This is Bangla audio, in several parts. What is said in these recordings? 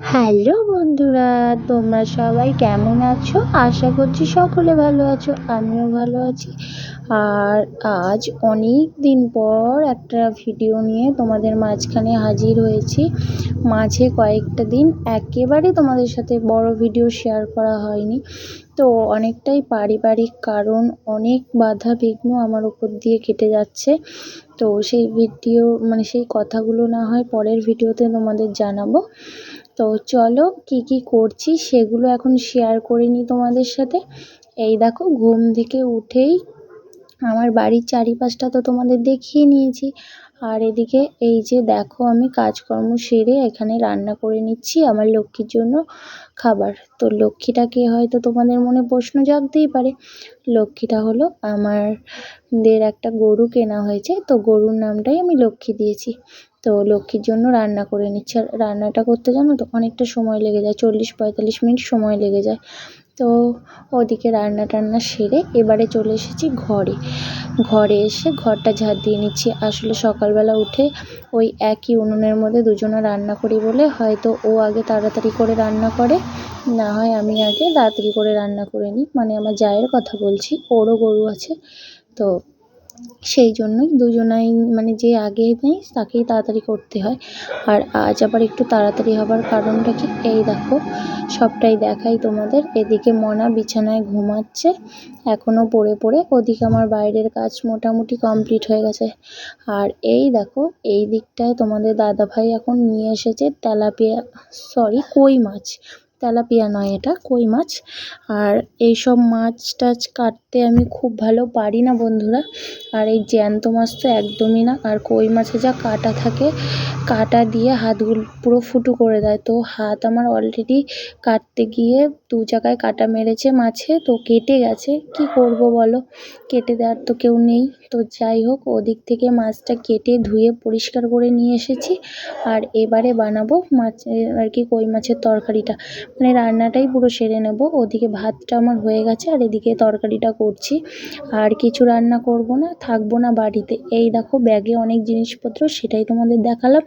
হ্যালো বন্ধুরা, তোমরা সবাই কেমন আছো? আশা করছি সকলে ভালো আছো, আমিও ভালো আছি। আর আজ অনেক দিন পর একটা ভিডিও নিয়ে তোমাদের মাঝখানে হাজির হয়েছি। মাঝে কয়েকটা দিন একেবারে তোমাদের সাথে বড় ভিডিও শেয়ার করা হয়নি। তো অনেকটাই পারিবারিক কারণ, অনেক বাধা বিঘ্ন আমার উপর দিয়ে কেটে যাচ্ছে। তো সেই ভিডিও মানে সেই কথাগুলো না হয় পরের ভিডিওতে তোমাদের জানাব। তো চলো কি কি করছি সেগুলো এখন শেয়ার করে নিই তোমাদের সাথে। এই দেখো, ঘুম থেকে উঠেই আমার বাড়ির চারিপাশটা তো তোমাদের দেখিয়ে নিয়েছি। আর এদিকে এই যে দেখো আমি কাজকর্ম সেরে এখানে রান্না করে নিচ্ছি আমার লক্ষ্মীর জন্য খাবার। তো লক্ষ্মীটাকে হয়তো তোমাদের মনে প্রশ্ন জাগতেই পারে। লক্ষ্মীটা হলো আমাদের একটা গরু কেনা হয়েছে, তো গরুর নামটাই আমি লক্ষ্মী দিয়েছি। তো লক্ষ্মীর জন্য রান্না করে নিচ্ছি। আর রান্নাটা করতে জানো তো অনেকটা সময় লেগে যায়, চল্লিশ পঁয়তাল্লিশ মিনিট সময় লেগে যায়। তো ওদিকে রান্না টান্না সেরে এবারে চলে এসেছি ঘরে। ঘরে এসে ঘরটা ঝাঁট দিয়ে নিচ্ছি। আসলে সকালবেলা উঠে ওই একই উনুনের মধ্যে দুজনে রান্না করি বলে হয়তো ও আগে তাড়াতাড়ি করে রান্না করে, না হয় আমি আগে তাড়াতাড়ি করে রান্না করে নিই। মানে আমার জায়ের কথা বলছি, ওরও গরু আছে, তো সেই জন্যই দুজনাই মানে যে আগে নেই তাকেই তাড়াতাড়ি করতে হয়। আর আজ আবার একটু তাড়াতাড়ি হবার কারণটা কি? এই দেখো, সবটাই দেখাই তোমাদের। এদিকে মনা বিছানায় ঘুমাচ্ছে এখনও পড়ে পড়ে। ওদিকে আমার বাইরের কাজ মোটামুটি কমপ্লিট হয়ে গেছে। আর এই দেখো, এই দিকটায় তোমাদের দাদাভাই এখন নিয়ে এসেছে তেলাপিয়া সরি কই মাছ। তেলাপিয়া নয় এটা, কই মাছ? আর এই সব মাছ টাছ কাটতে আমি খুব ভালো পারি না বন্ধুরা। আর এই জ্যান্ত মাছ তো একদমই না। আর কই মাছে যা কাঁটা থাকে, কাঁটা দিয়ে হাতগুলো পুরো ফুটো করে দেয়। তো হাত আমার অলরেডি কাটতে গিয়ে দু জায়গায় কাটা মেরেছে মাছে, তো কেটে গেছে। কি করব বলো? কেটে দেওয়ার তো কেউ নেই। তো যাই হোক, ওদিক থেকে মাছটা কেটে ধুয়ে পরিষ্কার করে নিয়ে এসেছি। আর এবারে বানাবো মাছ আর কি কই মাছের তরকারিটা। মানে রান্নাটাই পুরো সেরে নেব। ওদিকে ভাতটা আমার হয়ে গেছে, আর এদিকে তরকারিটা করছি। আর কিছু রান্না করব না, থাকব না বাড়িতে। এই দেখো, ব্যাগে অনেক জিনিসপত্র, সেটাই তোমাদের দেখালাম।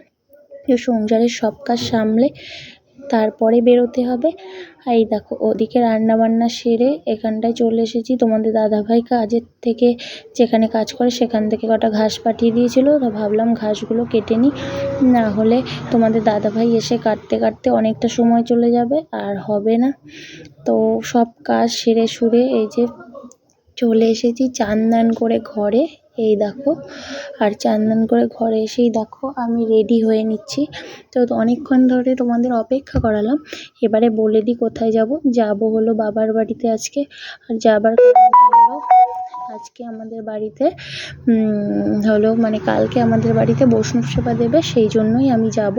সংসারের সব কাজ সামলে তারপরে বেরোতে হবে। আর এই দেখো, ওদিকে রান্না বান্না সেরে এখানটায় চলে এসেছি। তোমাদের দাদাভাই কাজের থেকে যেখানে কাজ করে সেখান থেকে কটা ঘাস পাঠিয়ে দিয়েছিল। তো ভাবলাম ঘাসগুলো কেটে নিই। না হলে তোমাদের দাদাভাই এসে কাটতে কাটতে অনেকটা সময় চলে যাবে, আর হবে না। তো সব কাজ সেরে সুরে এই যে চলে এসেছি চান দান করে ঘরে। এই দেখো, আর চান করে ঘরে এসেই দেখো, আমি রেডি হয়ে নিচ্ছি। তো অনেকক্ষণ ধরে তোমাদের অপেক্ষা করালাম, এবারে বলে দিই কোথায় যাব। যাব হলো বাবার বাড়িতে আজকে, আর যাবার আজকে আমাদের বাড়িতে হলো মানে কালকে আমাদের বাড়িতে বৈষ্ণব সেবা দেবে, সেই জন্যই আমি যাব।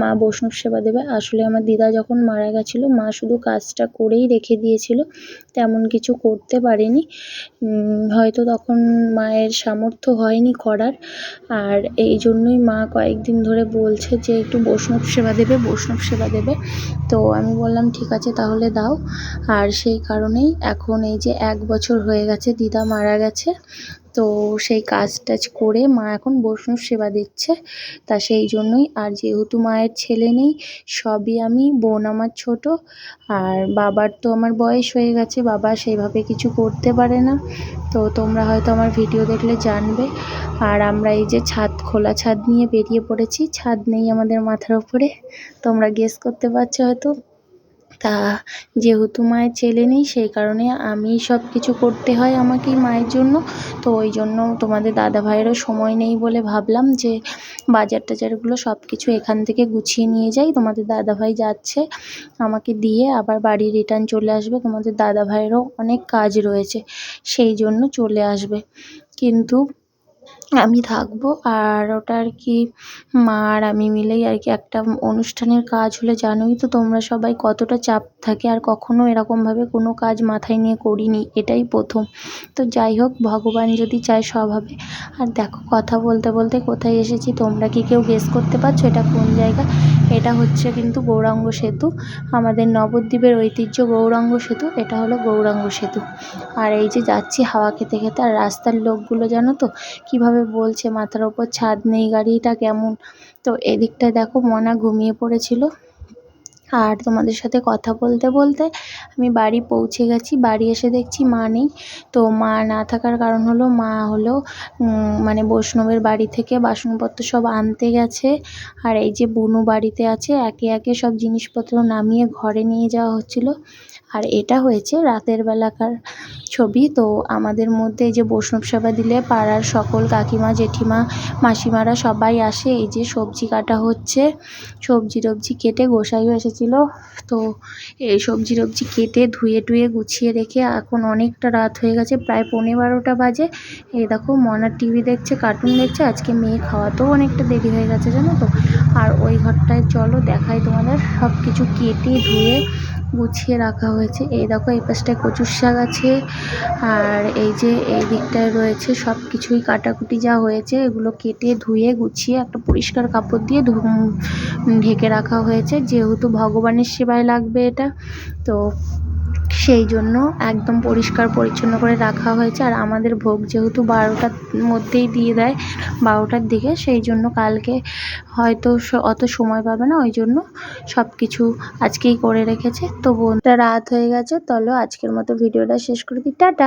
মা বৈষ্ণব সেবা দেবে। আসলে আমার দিদা যখন মারা গেছিল, মা শুধু কাজটা করেই রেখে দিয়েছিল, তেমন কিছু করতে পারেনি। হয়তো তখন মায়ের সামর্থ্য হয়নি করার। আর এই জন্যই মা কয়েকদিন ধরে বলছে যে, একটু বৈষ্ণব সেবা দেবে, বৈষ্ণব সেবা দেবে। তো আমি বললাম, ঠিক আছে, তাহলে দাও। আর সেই কারণেই এখন এই যে এক বছর হয়ে গেছে দিদা মারা গেছে। তো সেই কাজ টাজ করে মা এখন বৈষ্ণব সেবা দিচ্ছে। তা সেই জন্যই আর যেহেতু মায়ের ছেলে নেই, সবই আমি, বোন আমার ছোট, আর বাবার তো আমার বয়স হয়ে গেছে, বাবা সেইভাবে কিছু করতে পারে না। তো তোমরা হয়তো আমার ভিডিও দেখলে জানবে। আর আমরা এই যে ছাদ, খোলা ছাদ নিয়ে বেরিয়ে পড়েছি, ছাদ নেই আমাদের মাথার ওপরে তোমরা গেস করতে পারছ হয়তো। তা যেহেতু মায়ের ছেলে নেই, সেই কারণে আমি সব কিছু করতে হয় আমাকেই মায়ের জন্য। তো ওই জন্য তোমাদের দাদা ভাইয়েরও সময় নেই বলে ভাবলাম যে বাজার টাজারগুলো সব কিছু এখান থেকে গুছিয়ে নিয়ে যাই। তোমাদের দাদা ভাই যাচ্ছে, আমাকে দিয়ে আবার বাড়ি রিটার্ন চলে আসবে। তোমাদের দাদা ভাইয়েরও অনেক কাজ রয়েছে, সেই জন্য চলে আসবে। কিন্তু আমি থাকব। আর ওটা আর কি, মা আর আমি মিলেই আর কি একটা অনুষ্ঠানের কাজ হলে জানোই তো তোমরা সবাই কতটা চাপ থাকে আর কখনো এরকমভাবে কোনো কাজ মাথায় নিয়ে করিনি, এটাই প্রথম। তো যাই হোক, ভগবান যদি চায় সব হবে। আর দেখো, কথা বলতে বলতে কোথায় এসেছি, তোমরা কি কেউ গেস করতে পারছ এটা কোন জায়গা? এটা হচ্ছে কিন্তু গৌরাঙ্গ সেতু। আমাদের নবদ্বীপের ঐতিহ্য গৌরাঙ্গ সেতু, এটা হলো গৌরাঙ্গ সেতু। আর এই যে যাচ্ছি হাওয়া খেতে খেতে, আর রাস্তার লোকগুলো জানো তো, কীভাবে ভাবে বলছে, মাথার ওপর ছাদ নেই গাড়িটা কেমন? তো এদিকটায় দেখো মনা ঘুমিয়ে পড়েছিল। আর তোমাদের সাথে কথা বলতে বলতে আমি বাড়ি পৌঁছে গেছি। বাড়ি এসে দেখছি মা নেই। তো মা না থাকার কারণ হলো, মা হলো মানে বৈষ্ণবের বাড়ি থেকে বাসনপত্র সব আনতে গেছে। আর এই যে বুনু বাড়িতে আছে, একে একে সব জিনিসপত্র নামিয়ে ঘরে নিয়ে যাওয়া হচ্ছিল। আর এটা হয়েছে রাতের বেলাকার ছবি। তো আমাদের মধ্যে এই যে বৈষ্ণব সেবা দিলে পাড়ার সকল কাকিমা, জেঠিমা, মাসিমারা সবাই আসে। এই যে সবজি কাটা হচ্ছে। সবজি টবজি কেটে গোসাইও এসেছিল। তো এই সবজি টবজি কেটে ধুয়ে টুয়ে গুছিয়ে রেখে এখন অনেকটা রাত হয়ে গেছে। প্রায় পৌনে বারোটা বাজে। এই দেখো মনার টিভি দেখছে, কার্টুন দেখছে। আজকে মেয়ে খাওয়াতেও অনেকটা দেরি হয়ে গেছে, জানো তো? আর ওই ঘরটায় চলো, দেখাই তোমাদের। সব কিছু কেটে ধুয়ে গুছিয়ে রাখা হয়েছে। এই দেখো, এই পাশটায় কচুর শাক আছে। আর এই যে এই দিকটায় রয়েছে সব কিছুই কাটাকুটি যা হয়েছে, এগুলো কেটে ধুয়ে গুছিয়ে একটা পরিষ্কার কাপড় দিয়ে ঢেকে রাখা হয়েছে। যেহেতু ভগবানের সেবায় লাগবে এটা, তো সেই জন্য একদম পরিষ্কার পরিচ্ছন্ন করে রাখা হয়েছে। আর আমাদের ভোগ যেহেতু বারোটার মধ্যেই দিয়ে দেয়, বারোটার দিকে, সেই জন্য কালকে হয়তো অত সময় পাবে না, ওই জন্য সব কিছু আজকেই করে রেখেছে। তো বোনটা রাত হয়ে গেছে। চলো আজকের মতো ভিডিওটা শেষ করে দিই। টাটা!